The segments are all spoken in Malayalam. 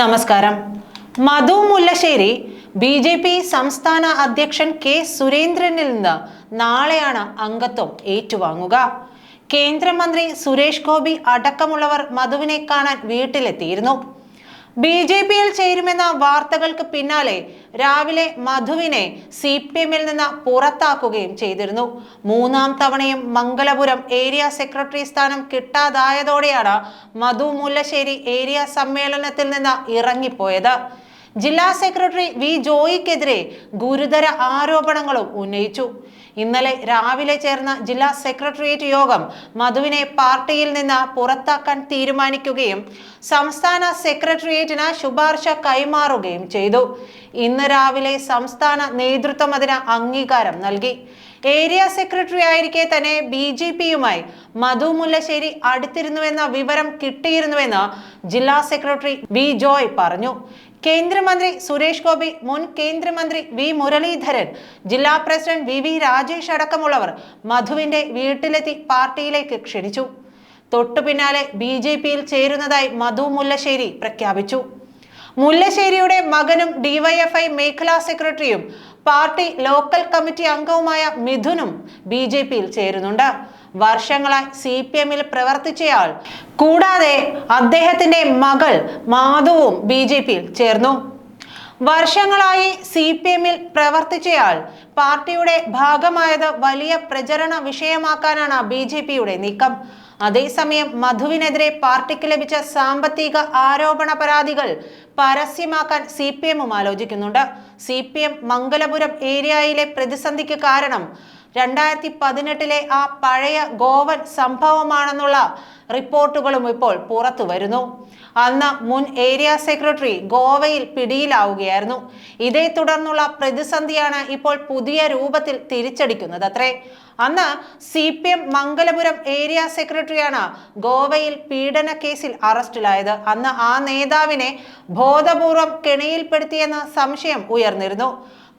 നമസ്കാരം. Madhu Mullassery B J P സംസ്ഥാന അധ്യക്ഷൻ കെ സുരേന്ദ്രനിൽ നിന്ന് നാളെയാണ് അംഗത്വം ഏറ്റുവാങ്ങുക. കേന്ദ്രമന്ത്രി സുരേഷ് ഗോപി അടക്കമുള്ളവർ മധുവിനെ കാണാൻ വീട്ടിലെത്തിയിരുന്നു. ബി ജെ പിയിൽ ചേരുമെന്ന വാർത്തകൾക്ക് പിന്നാലെ രാവിലെ മധുവിനെ സി പി എമ്മിൽ നിന്ന് പുറത്താക്കുകയും ചെയ്തിരുന്നു. മൂന്നാം തവണയും മംഗലപുരം ഏരിയ സെക്രട്ടറി സ്ഥാനം കിട്ടാതായതോടെയാണ് മധു മുല്ലശ്ശേരി ഏരിയ സമ്മേളനത്തിൽ നിന്ന് ഇറങ്ങിപ്പോയത്. ജില്ലാ സെക്രട്ടറി വി ജോയിക്കെതിരെ ഗുരുതര ആരോപണങ്ങളും ഉന്നയിച്ചു. ഇന്നലെ രാവിലെ ചേർന്ന ജില്ലാ സെക്രട്ടേറിയറ്റ് യോഗം മധുവിനെ പാർട്ടിയിൽ നിന്ന് പുറത്താക്കാൻ തീരുമാനിക്കുകയും സംസ്ഥാന സെക്രട്ടേറിയറ്റിന് ശുപാർശ കൈമാറുകയും ചെയ്തു. ഇന്ന് രാവിലെ സംസ്ഥാന നേതൃത്വം അതിന് അംഗീകാരം നൽകി. ഏരിയ സെക്രട്ടറി ആയിരിക്കെ തന്നെ ബി ജെ പിയുമായി മധു മുല്ലശ്ശേരി അടുത്തിരുന്നുവെന്ന വിവരം കിട്ടിയിരുന്നുവെന്ന് ജില്ലാ സെക്രട്ടറി വി ജോയ് പറഞ്ഞു. കേന്ദ്രമന്ത്രി സുരേഷ് ഗോപി മുൻ കേന്ദ്രമന്ത്രി വി മുരളീധരൻ ജില്ലാ പ്രസിഡന്റ് വി വി രാജേഷ് അടക്കമുള്ളവർ മധുവിന്റെ വീട്ടിലെത്തി പാർട്ടിയിലേക്ക് ക്ഷണിച്ചു. തൊട്ടു പിന്നാലെ ബി ജെ പിയിൽ ചേരുന്നതായി മധു മുല്ലശ്ശേരി പ്രഖ്യാപിച്ചു. മുല്ലശ്ശേരിയുടെ മകനും ഡിവൈഎഫ്ഐ മേഖലാ സെക്രട്ടറിയും പാർട്ടി ലോക്കൽ കമ്മിറ്റി അംഗവുമായ മിഥുനും ബി ജെ പിയിൽ ചേരുന്നുണ്ട്. വർഷങ്ങളായി സി പി എമ്മിൽ പ്രവർത്തിച്ചയാൾ. കൂടാതെ അദ്ദേഹത്തിന്റെ മകൾ മാധവും ബി ജെ പിയിൽ ചേർന്നു. വർഷങ്ങളായി സി പി എമ്മിൽ പ്രവർത്തിച്ചയാൾ പാർട്ടിയുടെ ഭാഗമായത് വലിയ പ്രചരണ വിഷയമാക്കാനാണ് ബി ജെ പിയുടെ നീക്കം. അതേസമയം മധുവിനെതിരെ പാർട്ടിക്ക് ലഭിച്ച സാമ്പത്തിക ആരോപണ പരാതികൾ പരസ്യമാക്കാൻ സി പി എമ്മും ആലോചിക്കുന്നുണ്ട്. സി പി എം മംഗലപുരം ഏരിയയിലെ പ്രതിസന്ധിക്ക് കാരണം രണ്ടായിരത്തി പതിനെട്ടിലെ ആ പഴയ ഗോവൻ സംഭവമാണെന്നുള്ള റിപ്പോർട്ടുകളും ഇപ്പോൾ പുറത്തു വരുന്നു. അന്ന് മുൻ ഏരിയ സെക്രട്ടറി ഗോവയിൽ പിടിയിലാവുകയായിരുന്നു. ഇതേ തുടർന്നുള്ള പ്രതിസന്ധിയാണ് ഇപ്പോൾ പുതിയ രൂപത്തിൽ തിരിച്ചടിക്കുന്നത് അത്രേ അന്ന് C P M Mangalapuram area സെക്രട്ടറിയാണ് ഗോവയിൽ പീഡന കേസിൽ അറസ്റ്റിലായത്. അന്ന് ആ നേതാവിനെ ബോധപൂർവം കെണിയിൽപ്പെടുത്തിയെന്ന സംശയം ഉയർന്നിരുന്നു.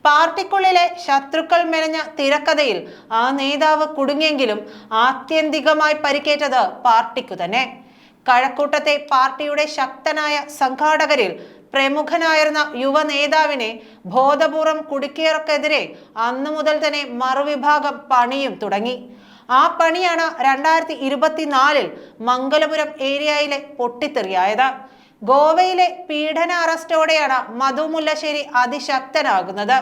പാർട്ടിക്കുള്ളിലെ ശത്രുക്കൾ മെനഞ്ഞ തിരക്കഥയിൽ ആ നേതാവ് കുടുങ്ങിയെങ്കിലും ആത്യന്തികമായി പരിക്കേറ്റത് പാർട്ടിക്കു തന്നെ. കഴക്കൂട്ടത്തെ പാർട്ടിയുടെ ശക്തനായ സംഘാടകരിൽ പ്രമുഖനായിരുന്ന യുവ നേതാവിനെ ബോധപൂർവം കുടുക്കിയവർക്കെതിരെ അന്നു മുതൽ തന്നെ മറുവിഭാഗം പണിയും തുടങ്ങി. ആ പണിയാണ് രണ്ടായിരത്തി ഇരുപത്തിനാലിൽ മംഗലപുരം ഏരിയയിലെ പൊട്ടിത്തെറിയായത്. ഗോവയിലെ പീഡന അറസ്റ്റോടെയാണ് മധു മുല്ലശ്ശേരി അതിശക്തനാകുന്നത്.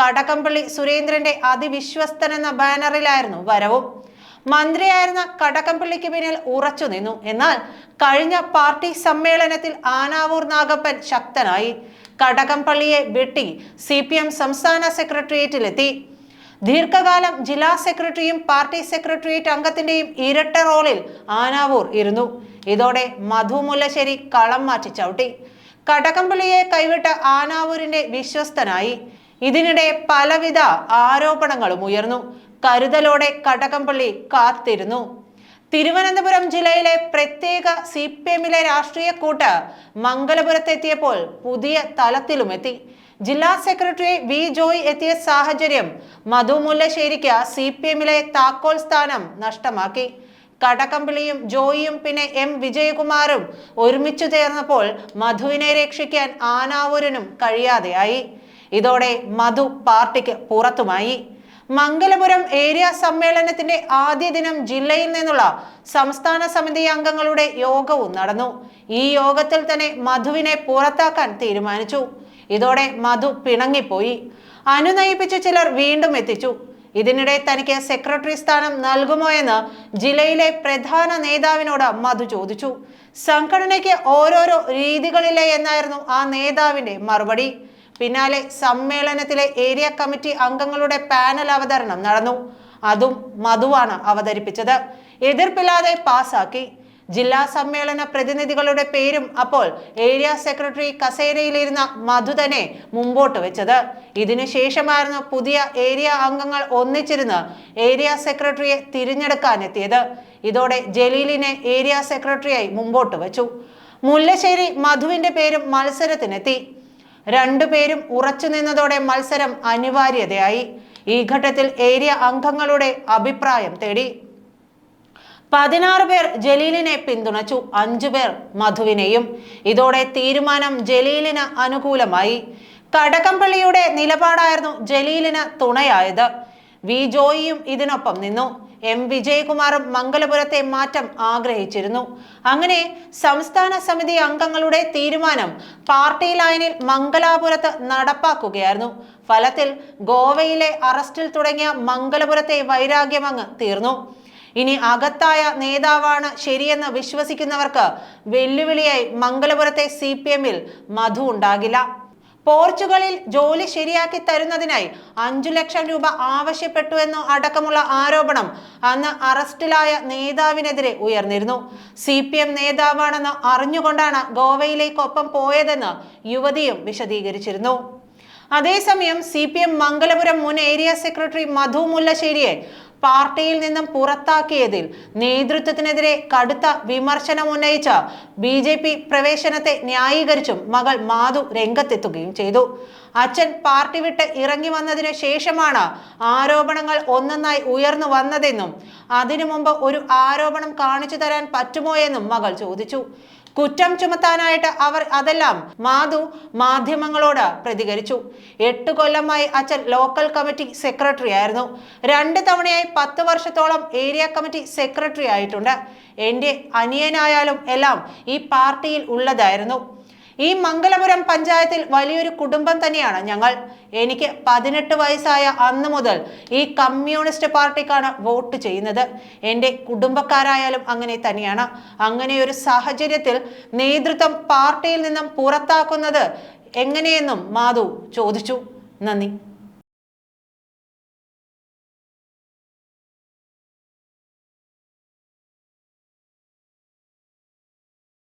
കടകംപള്ളി സുരേന്ദ്രന്റെ അതിവിശ്വസ്തൻ എന്ന ബാനറിലായിരുന്നു വരവും. മന്ത്രിയായിരുന്ന കടകംപള്ളിക്ക് പിന്നിൽ ഉറച്ചു നിന്നു. എന്നാൽ കഴിഞ്ഞ പാർട്ടി സമ്മേളനത്തിൽ ആനാവൂർ നാഗപ്പൻ ശക്തനായി. കടകംപള്ളിയെ വെട്ടി സി പി എം സംസ്ഥാന സെക്രട്ടേറിയറ്റിലെത്തി. ദീർഘകാലം ജില്ലാ സെക്രട്ടറിയും പാർട്ടി സെക്രട്ടേറിയറ്റ് അംഗത്തിന്റെയും ഇരട്ട റോളിൽ ആനാവൂർ ഇരുന്നു. ഇതോടെ മധു മുല്ലശ്ശേരി കളം മാറ്റി ചവിട്ടി. കടകംപള്ളിയെ കൈവിട്ട ആനാവൂരിന്റെ വിശ്വസ്തനായി. ഇതിനിടെ പലവിധ ആരോപണങ്ങളും ഉയർന്നു. കരുതലോടെ കടകംപള്ളി കാത്തിരുന്നു. തിരുവനന്തപുരം ജില്ലയിലെ പ്രത്യേക സി പി എമ്മിലെ രാഷ്ട്രീയ കൂട്ട് മംഗലപുരത്തെത്തിയപ്പോൾ പുതിയ തലത്തിലുമെത്തി. ജില്ലാ സെക്രട്ടറി വി ജോയ് എത്തിയ സാഹചര്യം മധു മുല്ലശ്ശേരിക്ക് സി പി എമ്മിലെ താക്കോൽ സ്ഥാനം നഷ്ടമാക്കി. കടകംപള്ളിയും ജോയിയും പിന്നെ എം വിജയകുമാറും ഒരുമിച്ചു ചേർന്നപ്പോൾ മധുവിനെ രക്ഷിക്കാൻ ആനാവൂരനും കഴിയാതെയായി. ഇതോടെ മധു പാർട്ടിക്ക് പുറത്തുമായി. മംഗലപുരം ഏരിയ സമ്മേളനത്തിന്റെ ആദ്യ ദിനം ജില്ലയിൽ നിന്നുള്ള സംസ്ഥാന സമിതി അംഗങ്ങളുടെ യോഗവും നടന്നു. ഈ യോഗത്തിൽ തന്നെ മധുവിനെ പുറത്താക്കാൻ തീരുമാനിച്ചു. ഇതോടെ മധു പിണങ്ങിപ്പോയി. അനുനയിപ്പിച്ച ചിലർ വീണ്ടും എത്തിച്ചു. ഇതിനിടെ തനിക്ക് സെക്രട്ടറി സ്ഥാനം നൽകുമോ എന്ന് ജില്ലയിലെ പ്രധാന നേതാവിനോട് മധു ചോദിച്ചു. സംഘടനയ്ക്ക് ഓരോരോ രീതികളിലെ എന്നായിരുന്നു ആ നേതാവിന്റെ മറുപടി. പിന്നാലെ സമ്മേളനത്തിലെ ഏരിയ കമ്മിറ്റി അംഗങ്ങളുടെ പാനൽ അവതരണം നടന്നു. അതും മധുവാണ് അവതരിപ്പിച്ചത്. എതിർപ്പില്ലാതെ പാസാക്കി. ജില്ലാ സമ്മേളന പ്രതിനിധികളുടെ പേരും അപ്പോൾ ഏരിയ സെക്രട്ടറി കസേരയിലിരുന്ന മധുതനെ മുമ്പോട്ട് വെച്ചത്. ഇതിനുശേഷമായിരുന്നു പുതിയ ഏരിയ അംഗങ്ങൾ ഒന്നിച്ചിരുന്ന് ഏരിയ സെക്രട്ടറിയെ തിരഞ്ഞെടുക്കാനെത്തിയത്. ഇതോടെ ജലീലിനെ ഏരിയ സെക്രട്ടറിയായി മുമ്പോട്ട് വെച്ചു. മുല്ലശ്ശേരി മധുവിന്റെ പേരും മത്സരത്തിനെത്തി. രണ്ടുപേരും ഉറച്ചു നിന്നതോടെ മത്സരം അനിവാര്യതയായി. ഈ ഘട്ടത്തിൽ ഏരിയ അംഗങ്ങളുടെ അഭിപ്രായം തേടി. പതിനാറ് പേർ ജലീലിനെ പിന്തുണച്ചു അഞ്ചു പേർ മധുവിനെയും. ഇതോടെ തീരുമാനം ജലീലിന് അനുകൂലമായി. കടകംപള്ളിയുടെ നിലപാടായിരുന്നു ജലീലിന് തുണയായത്. വി ജോയിയും ഇതിനൊപ്പം നിന്നു. എം വിജയകുമാറും മംഗലപുരത്തെ മാറ്റം ആഗ്രഹിച്ചിരുന്നു. അങ്ങനെ സംസ്ഥാന സമിതി അംഗങ്ങളുടെ തീരുമാനം പാർട്ടി ലൈനിൽ മംഗലാപുരത്ത് നടപ്പാക്കുകയായിരുന്നു. ഫലത്തിൽ ഗോവയിലെ അറസ്റ്റിൽ തുടങ്ങിയ മംഗലപുരത്തെ വൈരാഗ്യമങ്ങ് തീർന്നു. ഇനി അകത്തായ നേതാവാണ് ശരിയെന്ന് വിശ്വസിക്കുന്നവർക്ക് വെല്ലുവിളിയായി മംഗലപുരത്തെ സി പി എമ്മിൽ മധു ഉണ്ടാകില്ല. പോർച്ചുഗലിൽ ജോലി ശരിയാക്കി തരുന്നതിനായി അഞ്ചു ലക്ഷം രൂപ ആവശ്യപ്പെട്ടു എന്നോ അടക്കമുള്ള ആരോപണം അന്ന് അറസ്റ്റിലായ നേതാവിനെതിരെ ഉയർന്നിരുന്നു. സി പി എം നേതാവാണെന്ന് അറിഞ്ഞുകൊണ്ടാണ് ഗോവയിലേക്കൊപ്പം പോയതെന്ന് യുവതിയും വിശദീകരിച്ചിരുന്നു. അതേസമയം സി പി എം മംഗലപുരം മുൻ ഏരിയ സെക്രട്ടറി മധു മുല്ലശ്ശേരിയെ പാർട്ടിയിൽ നിന്നും പുറത്താക്കിയതിൽ നേതൃത്വത്തിനെതിരെ കടുത്ത വിമർശനം ഉന്നയിച്ച ബി ജെ പി പ്രവേശനത്തെ ന്യായീകരിച്ചും മകൾ മാധു രംഗത്തെത്തുകയും ചെയ്തു. അച്ഛൻ പാർട്ടി വിട്ട് ഇറങ്ങി വന്നതിന് ശേഷമാണ് ആരോപണങ്ങൾ ഒന്നൊന്നായി ഉയർന്നു വന്നതെന്നും അതിനു മുമ്പ് ഒരു ആരോപണം കാണിച്ചു തരാൻ പറ്റുമോ എന്നും മകൾ ചോദിച്ചു. കുറ്റം ചുമത്താനായിട്ട് അവർ അതെല്ലാം മാധു മാധ്യമങ്ങളോട് പ്രതികരിച്ചു. എട്ട് കൊല്ലമായി അച്ഛൻ ലോക്കൽ കമ്മിറ്റി സെക്രട്ടറി ആയിരുന്നു. രണ്ട് തവണയായി പത്ത് വർഷത്തോളം ഏരിയ കമ്മിറ്റി സെക്രട്ടറി ആയിട്ടുണ്ട്. എന്റെ അനിയനായാലും എല്ലാം ഈ പാർട്ടിയിൽ ഉള്ളതായിരുന്നു. ഈ മംഗലപുരം പഞ്ചായത്തിൽ വലിയൊരു കുടുംബം തന്നെയാണ് ഞങ്ങൾ. എനിക്ക് പതിനെട്ട് വയസ്സായ അന്ന് മുതൽ ഈ കമ്മ്യൂണിസ്റ്റ് പാർട്ടിക്കാണ് വോട്ട് ചെയ്യുന്നത്. എന്റെ കുടുംബക്കാരായാലും അങ്ങനെ തന്നെയാണ്. അങ്ങനെ ഒരു സാഹചര്യത്തിൽ നേതൃത്വം പാർട്ടിയിൽ നിന്നും പുറത്താക്കുന്നത് എങ്ങനെയെന്നും മാധു ചോദിച്ചു. നന്ദി.